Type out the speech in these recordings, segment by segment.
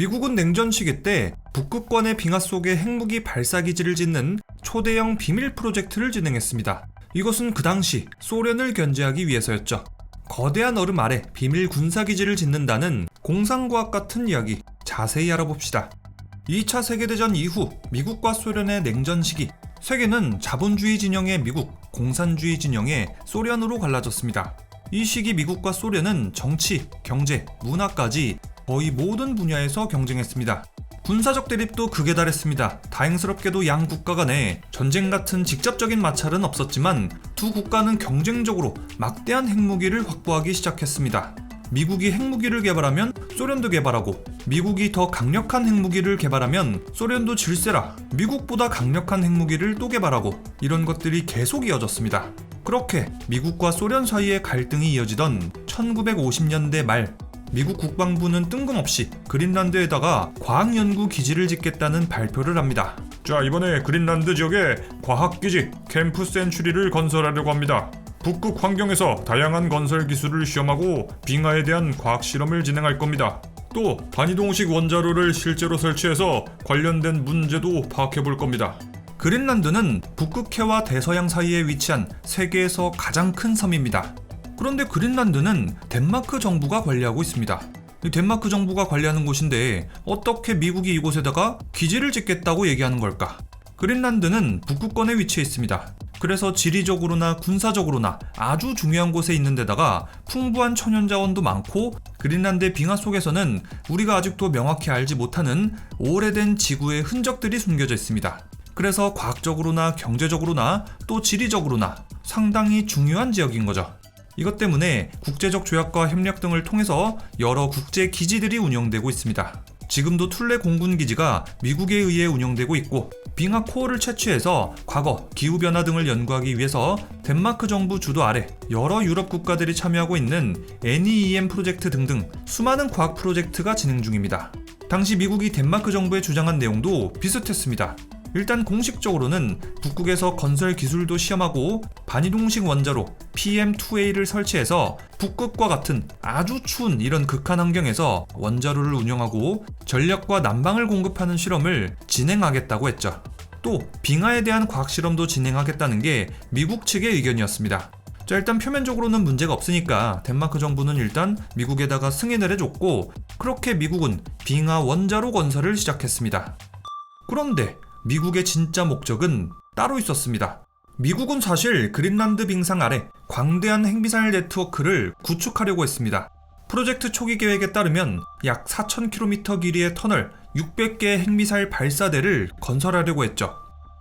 미국은 냉전 시기 때 북극권의 빙하 속에 핵무기 발사 기지를 짓는 초대형 비밀 프로젝트를 진행했습니다. 이것은 그 당시 소련을 견제하기 위해서였죠. 거대한 얼음 아래 비밀 군사 기지를 짓는다는 공상과학 같은 이야기 자세히 알아봅시다. 2차 세계대전 이후 미국과 소련의 냉전 시기 세계는 자본주의 진영의 미국, 공산주의 진영의 소련으로 갈라졌습니다. 이 시기 미국과 소련은 정치, 경제, 문화까지 거의 모든 분야에서 경쟁했습니다. 군사적 대립도 극에 달했습니다. 다행스럽게도 양 국가 간에 전쟁 같은 직접적인 마찰은 없었지만 두 국가는 경쟁적으로 막대한 핵무기를 확보하기 시작했습니다. 미국이 핵무기를 개발하면 소련도 개발하고 미국이 더 강력한 핵무기를 개발하면 소련도 질세라 미국보다 강력한 핵무기를 또 개발하고 이런 것들이 계속 이어졌습니다. 그렇게 미국과 소련 사이의 갈등이 이어지던 1950년대 말 미국 국방부는 뜬금없이 그린란드에다가 과학연구 기지를 짓겠다는 발표를 합니다. 자, 이번에 그린란드 지역에 과학기지 캠프 센츄리를 건설하려고 합니다. 북극 환경에서 다양한 건설 기술을 시험하고 빙하에 대한 과학 실험을 진행할 겁니다. 또 반이동식 원자로를 실제로 설치해서 관련된 문제도 파악해 볼 겁니다. 그린란드는 북극해와 대서양 사이에 위치한 세계에서 가장 큰 섬입니다. 그런데 그린란드는 덴마크 정부가 관리하고 있습니다. 이 덴마크 정부가 관리하는 곳인데 어떻게 미국이 이곳에다가 기지를 짓겠다고 얘기하는 걸까? 그린란드는 북극권에 위치해 있습니다. 그래서 지리적으로나 군사적으로나 아주 중요한 곳에 있는 데다가 풍부한 천연 자원도 많고 그린란드의 빙하 속에서는 우리가 아직도 명확히 알지 못하는 오래된 지구의 흔적들이 숨겨져 있습니다. 그래서 과학적으로나 경제적으로나 또 지리적으로나 상당히 중요한 지역인 거죠. 이것 때문에 국제적 조약과 협력 등을 통해서 여러 국제 기지들이 운영되고 있습니다. 지금도 툴레 공군 기지가 미국에 의해 운영되고 있고 빙하 코어를 채취해서 과거 기후 변화 등을 연구하기 위해서 덴마크 정부 주도 아래 여러 유럽 국가들이 참여하고 있는 NEEM 프로젝트 등등 수많은 과학 프로젝트가 진행 중입니다. 당시 미국이 덴마크 정부에 주장한 내용도 비슷했습니다. 일단 공식적으로는 북극에서 건설 기술도 시험하고 반이동식 원자로 PM2A를 설치해서 북극과 같은 아주 추운 이런 극한 환경에서 원자로를 운영하고 전력과 난방을 공급하는 실험을 진행하겠다고 했죠. 또 빙하에 대한 과학 실험도 진행하겠다는 게 미국 측의 의견이었습니다. 자, 일단 표면적으로는 문제가 없으니까 덴마크 정부는 일단 미국에다가 승인을 해줬고 그렇게 미국은 빙하 원자로 건설을 시작했습니다. 그런데 미국의 진짜 목적은 따로 있었습니다. 미국은 사실 그린란드 빙상 아래 광대한 핵미사일 네트워크를 구축하려고 했습니다. 프로젝트 초기 계획에 따르면 약 4,000km 길이의 터널 600개의 핵미사일 발사대를 건설하려고 했죠.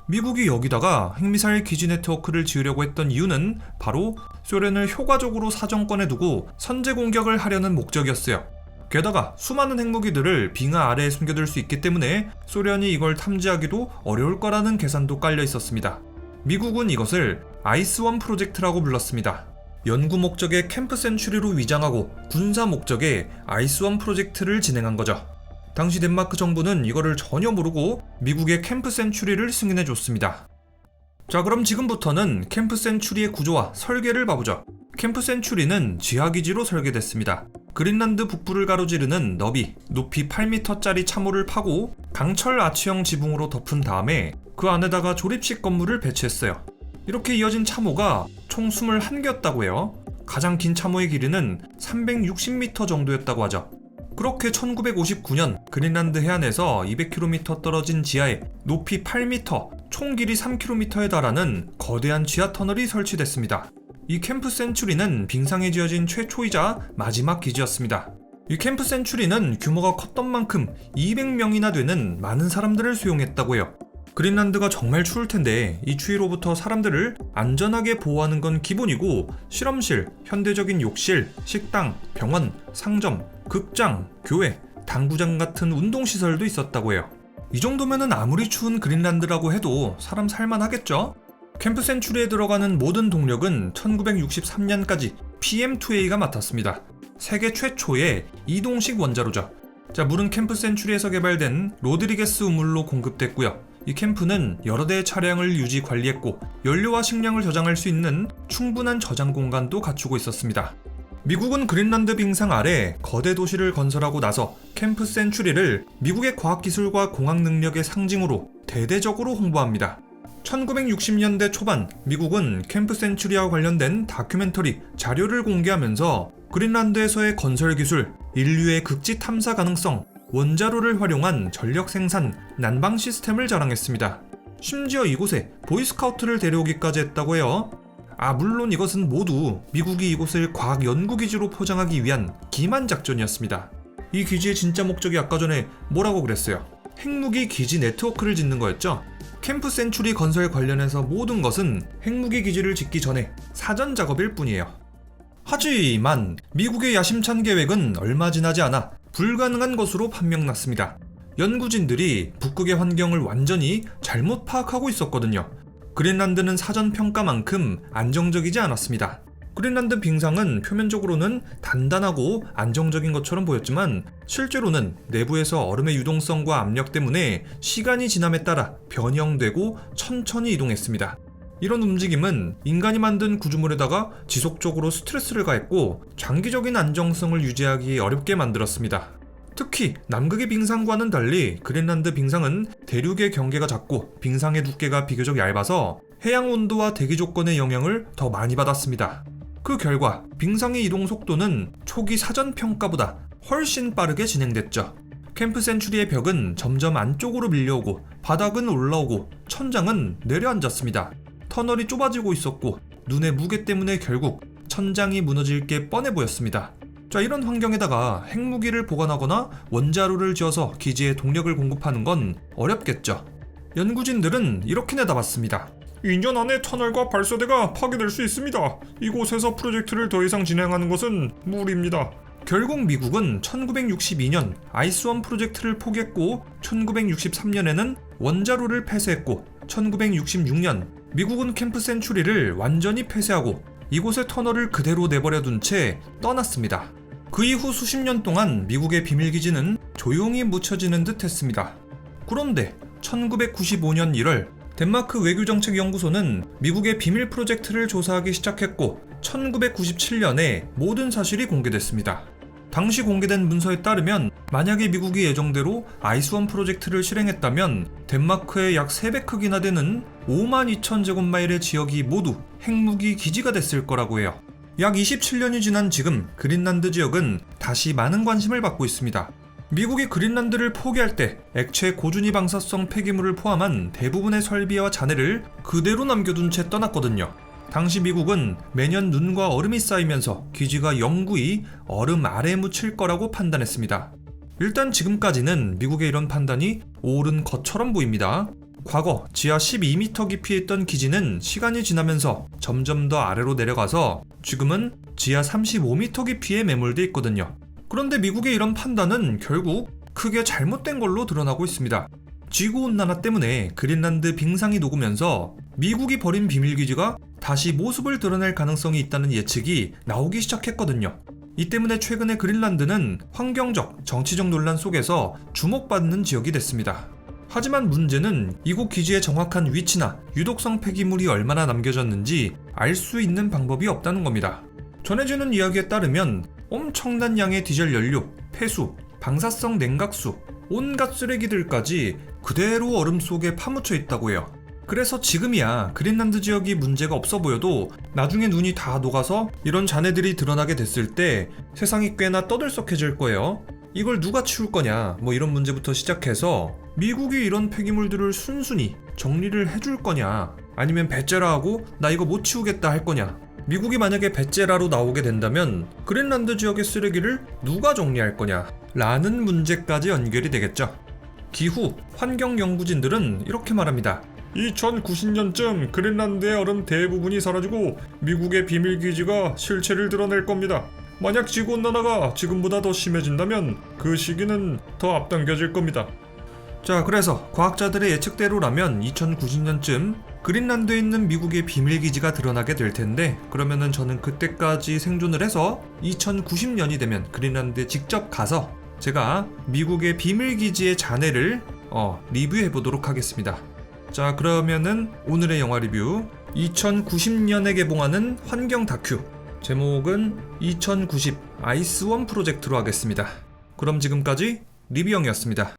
미국이 여기다가 핵미사일 기지 네트워크를 지으려고 했던 이유는 바로 소련을 효과적으로 사정권에 두고 선제 공격을 하려는 목적이었어요. 게다가 수많은 핵무기들을 빙하 아래에 숨겨둘 수 있기 때문에 소련이 이걸 탐지하기도 어려울 거라는 계산도 깔려 있었습니다. 미국은 이것을 아이스원 프로젝트라고 불렀습니다. 연구 목적의 캠프 센츄리로 위장하고 군사 목적의 아이스원 프로젝트를 진행한 거죠. 당시 덴마크 정부는 이거를 전혀 모르고 미국의 캠프 센츄리를 승인해 줬습니다. 자, 그럼 지금부터는 캠프 센츄리의 구조와 설계를 봐보죠. 캠프 센츄리는 지하기지로 설계됐습니다. 그린란드 북부를 가로지르는 너비, 높이 8m짜리 참호를 파고 강철 아치형 지붕으로 덮은 다음에 그 안에다가 조립식 건물을 배치했어요. 이렇게 이어진 참호가 총 21개였다고 해요. 가장 긴 참호의 길이는 360m 정도였다고 하죠. 그렇게 1959년 그린란드 해안에서 200km 떨어진 지하에 높이 8m, 총 길이 3km에 달하는 거대한 지하 터널이 설치됐습니다. 이 캠프 센츄리는 빙상에 지어진 최초이자 마지막 기지였습니다. 이 캠프 센츄리는 규모가 컸던 만큼 200명이나 되는 많은 사람들을 수용했다고 해요. 그린란드가 정말 추울 텐데 이 추위로부터 사람들을 안전하게 보호하는 건 기본이고 실험실, 현대적인 욕실, 식당, 병원, 상점, 극장, 교회, 당구장 같은 운동시설도 있었다고 해요. 이 정도면은 아무리 추운 그린란드라고 해도 사람 살만하겠죠? 캠프 센츄리에 들어가는 모든 동력은 1963년까지 PM2A가 맡았습니다. 세계 최초의 이동식 원자로죠. 자, 물은 캠프 센츄리에서 개발된 로드리게스 우물로 공급됐고요. 이 캠프는 여러 대의 차량을 유지 관리했고 연료와 식량을 저장할 수 있는 충분한 저장 공간도 갖추고 있었습니다. 미국은 그린란드 빙상 아래 거대 도시를 건설하고 나서 캠프 센츄리를 미국의 과학기술과 공학 능력의 상징으로 대대적으로 홍보합니다. 1960년대 초반 미국은 캠프 센츄리와 관련된 다큐멘터리 자료를 공개하면서 그린란드에서의 건설 기술, 인류의 극지 탐사 가능성, 원자로를 활용한 전력 생산, 난방 시스템을 자랑했습니다. 심지어 이곳에 보이스카우트를 데려오기까지 했다고 해요. 아, 물론 이것은 모두 미국이 이곳을 과학 연구기지로 포장하기 위한 기만 작전이었습니다. 이 기지의 진짜 목적이 아까 전에 뭐라고 그랬어요? 핵무기 기지 네트워크를 짓는 거였죠? 캠프 센츄리 건설 관련해서 모든 것은 핵무기 기지를 짓기 전에 사전 작업일 뿐이에요. 하지만 미국의 야심찬 계획은 얼마 지나지 않아 불가능한 것으로 판명났습니다. 연구진들이 북극의 환경을 완전히 잘못 파악하고 있었거든요. 그린란드는 사전 평가만큼 안정적이지 않았습니다. 그린란드 빙상은 표면적으로는 단단하고 안정적인 것처럼 보였지만 실제로는 내부에서 얼음의 유동성과 압력 때문에 시간이 지남에 따라 변형되고 천천히 이동했습니다. 이런 움직임은 인간이 만든 구조물에다가 지속적으로 스트레스를 가했고 장기적인 안정성을 유지하기 어렵게 만들었습니다. 특히 남극의 빙상과는 달리 그린란드 빙상은 대륙의 경계가 작고 빙상의 두께가 비교적 얇아서 해양 온도와 대기 조건의 영향을 더 많이 받았습니다. 그 결과 빙상의 이동 속도는 초기 사전 평가보다 훨씬 빠르게 진행됐죠. 캠프 센츄리의 벽은 점점 안쪽으로 밀려오고 바닥은 올라오고 천장은 내려앉았습니다. 터널이 좁아지고 있었고 눈의 무게 때문에 결국 천장이 무너질 게 뻔해 보였습니다. 자, 이런 환경에다가 핵무기를 보관하거나 원자로를 지어서 기지에 동력을 공급하는 건 어렵겠죠. 연구진들은 이렇게 내다봤습니다. 2년 안에 터널과 발소대가 파괴될 수 있습니다. 이곳에서 프로젝트를 더 이상 진행하는 것은 무리입니다. 결국 미국은 1962년 아이스원 프로젝트를 포기했고 1963년에는 원자로를 폐쇄했고 1966년 미국은 캠프 센츄리를 완전히 폐쇄하고 이곳의 터널을 그대로 내버려 둔 채 떠났습니다. 그 이후 수십 년 동안 미국의 비밀기지는 조용히 묻혀지는 듯 했습니다. 그런데 1995년 1월 덴마크 외교정책연구소는 미국의 비밀 프로젝트를 조사하기 시작했고 1997년에 모든 사실이 공개됐습니다. 당시 공개된 문서에 따르면 만약에 미국이 예정대로 아이스원 프로젝트를 실행했다면 덴마크의 약 3배 크기나 되는 5만 2천 제곱마일의 지역이 모두 핵무기 기지가 됐을 거라고 해요. 약 27년이 지난 지금 그린란드 지역은 다시 많은 관심을 받고 있습니다. 미국이 그린란드를 포기할 때 액체 고준위 방사성 폐기물을 포함한 대부분의 설비와 잔해를 그대로 남겨둔 채 떠났거든요. 당시 미국은 매년 눈과 얼음이 쌓이면서 기지가 영구히 얼음 아래에 묻힐 거라고 판단했습니다. 일단 지금까지는 미국의 이런 판단이 옳은 것처럼 보입니다. 과거 지하 12m 깊이에 있던 기지는 시간이 지나면서 점점 더 아래로 내려가서 지금은 지하 35m 깊이에 매몰돼 있거든요. 그런데 미국의 이런 판단은 결국 크게 잘못된 걸로 드러나고 있습니다. 지구온난화 때문에 그린란드 빙상이 녹으면서 미국이 버린 비밀기지가 다시 모습을 드러낼 가능성이 있다는 예측이 나오기 시작했거든요. 이 때문에 최근에 그린란드는 환경적, 정치적 논란 속에서 주목받는 지역이 됐습니다. 하지만 문제는 이곳 기지의 정확한 위치나 유독성 폐기물이 얼마나 남겨졌는지 알 수 있는 방법이 없다는 겁니다. 전해지는 이야기에 따르면 엄청난 양의 디젤 연료, 폐수, 방사성 냉각수, 온갖 쓰레기들까지 그대로 얼음 속에 파묻혀 있다고 해요. 그래서 지금이야 그린란드 지역이 문제가 없어 보여도 나중에 눈이 다 녹아서 이런 잔해들이 드러나게 됐을 때 세상이 꽤나 떠들썩해질 거예요. 이걸 누가 치울 거냐, 뭐 이런 문제부터 시작해서 미국이 이런 폐기물들을 순순히 정리를 해줄 거냐, 아니면 배째라 하고 나 이거 못 치우겠다 할 거냐. 미국이 만약에 배째라로 나오게 된다면 그린란드 지역의 쓰레기를 누가 정리할 거냐, 라는 문제까지 연결이 되겠죠. 기후, 환경 연구진들은 이렇게 말합니다. 2090년쯤 그린란드의 얼음 대부분이 사라지고 미국의 비밀 기지가 실체를 드러낼 겁니다. 만약 지구온난화가 지금보다 더 심해진다면 그 시기는 더 앞당겨질 겁니다. 자, 그래서 과학자들의 예측대로라면 2090년쯤 그린란드에 있는 미국의 비밀기지가 드러나게 될 텐데 그러면은 저는 그때까지 생존을 해서 2090년이 되면 그린란드에 직접 가서 제가 미국의 비밀기지의 잔해를 어, 리뷰해 보도록 하겠습니다. 자, 그러면은 오늘의 영화 리뷰 2090년에 개봉하는 환경 다큐 제목은 2090 아이스원 프로젝트로 하겠습니다. 그럼 지금까지 리뷰형이었습니다.